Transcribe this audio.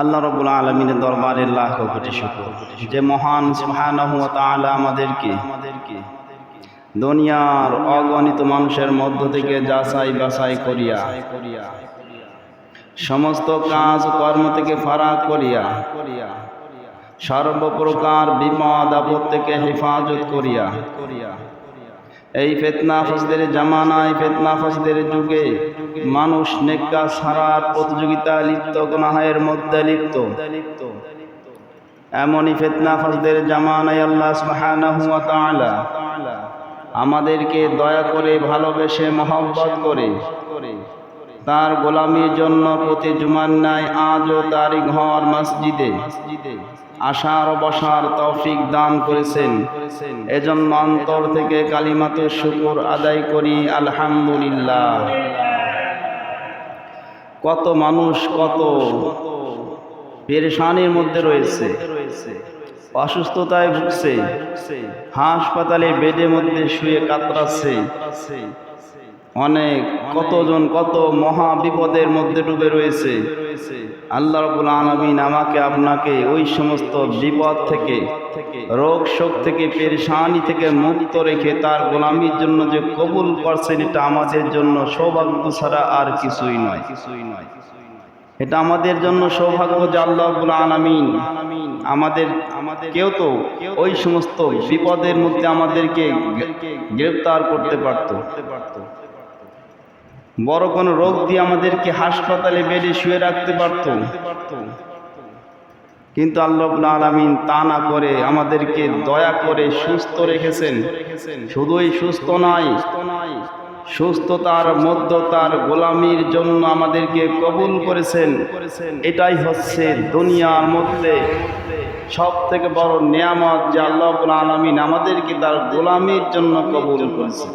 আল্লাহ রবুল আলমিনের দরবারে লাখ কোটি শুকর। যে মহান সুবহানাহু তাআলা আমাদেরকে দুনিয়ার অগণিত মানুষের মধ্য থেকে যাচাই বাছাই করিয়া, সমস্ত কাজ কর্ম থেকে ফারাক করিয়া, সর্বপ্রকার বিপদ আপদ থেকে হেফাজত করিয়া করিয়া এই ফেতনা ফসদের জামানায় ফেতনা ফসদের যুগে মানুষ নেকা সারার প্রতিযোগিতা লিপ্ত, গনাহের মধ্যে লিপ্ত। এমনই ফেতনা ফসদের জামানায় আল্লাহ সুহানা আমাদেরকে দয়া করে ভালোবেসে মহব্বত করে তার গোলামির জন্য প্রতি জুমার ন্যায় আজও তারই ঘর মসজিদে। আশার বসার তৌফিক দান করেছেন। এজন্য অন্তর থেকে কালিমাত শুকুর আদায় করি, আলহামদুলিল্লাহ। কত মানুষ কত পেরেশানির মধ্যে রয়েছে। অসুস্থতায় ভুগছে। হাসপাতালে বেডের মধ্যে শুয়ে কাতরাচ্ছে। অনেক, কতজন কত মহা বিপদের মধ্যে ডুবে রয়েছে। আল্লাহ রবুল আলমিন আমাকে, আপনাকে ওই সমস্ত বিপদ থেকে, রোগ শোক থেকে, পেরেশানি থেকে মুক্ত রেখে তার গোলামির জন্য যে কবুল করছেন, এটা আমাদের জন্য সৌভাগ্য ছাড়া আর কিছুই নয়। কিছুই নয় এটা আমাদের জন্য সৌভাগ্য যে আল্লাহ আলামিন আমাদের আমাদের কেউ তো ওই সমস্ত বিপদের মধ্যে আমাদেরকে গ্রেফতার করতে পারত। বড় কোনো রোগ দিয়ে আমাদেরকে হাসপাতালে বেডে শুয়ে রাখতে পারত। কিন্তু আল্লাহ আলামিন তা না করে আমাদেরকে দয়া করে সুস্থ রেখেছেন। শুধুই সুস্থ নয়, সুস্থতার মধ্য তার গোলামির জন্য আমাদেরকে কবুল করেছেন। এটাই হচ্ছে দুনিয়ার মধ্যে সব থেকে বড় নিয়ামত যে আল্লাহ আলমিন আমাদেরকে তার গোলামির জন্য কবুল করেছেন।